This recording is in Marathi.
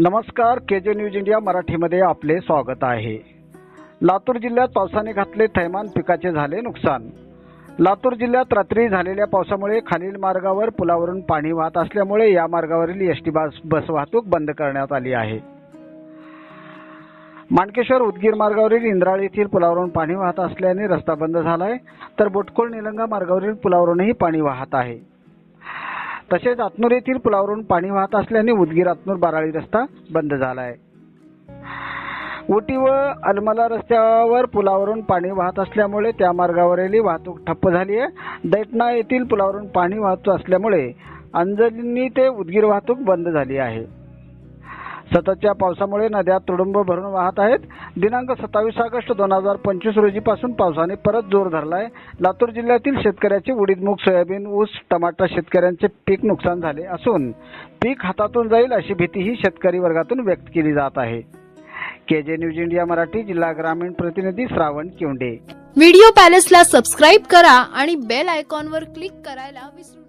नमस्कार के जे न्यूज इंडिया मराठीमध्ये आपले स्वागत आहे. लातूर जिल्ह्यात पावसाने घातले थैमान पिकाचे झाले नुकसान. लातूर जिल्ह्यात रात्री झालेल्या पावसामुळे खालील मार्गावर पुलावरून पाणी वाहत असल्यामुळे या मार्गावरील एसटी बस बस वाहतूक बंद करण्यात आली आहे. माणकेश्वर उदगीर मार्गावरील इंद्राळ येथील पुलावरून पाणी वाहत असल्याने रस्ता बंद झाला आहे तर बोटकोळ निलंगा मार्गावरील पुलावरूनही पाणी वाहत आहे. तसेच आतनूर येथील पुलावरून पाणी वाहत असल्याने उदगीर आतनूर बाराळी रस्ता बंद झाला आहे उटी व अलमला रस्त्यावर पुलावरून पाणी वाहत असल्यामुळे त्या मार्गावरील वाहतूक ठप्प झाली आहे. दैटणा येथील पुलावरून पाणी वाहत असल्यामुळे अंजनी ते उदगीर वाहतूक बंद झाली आहे. सततच्या पावसामुळे नद्या तुडुंब भरून वाहत आहेत. दिनांक सत्तावीस ऑगस्ट दोन हजार पंचवीस रोजीपासून पावसाने परत जोर धरलाय. लातूर जिल्ह्यातील शेतकऱ्याचे उडीदमूग सोयाबीन ऊस टमाटा शेतकऱ्यांचे पीक नुकसान झाले असून पीक हातातून जाईल अशी भीतीही शेतकरी वर्गातून व्यक्त केली जात आहे. के जे न्यूज इंडिया मराठी जिल्हा ग्रामीण प्रतिनिधी श्रावण किवंडे. व्हिडिओ पॅलेसला सबस्क्राईब करा आणि बेल आयकॉनवर क्लिक करायला विसरू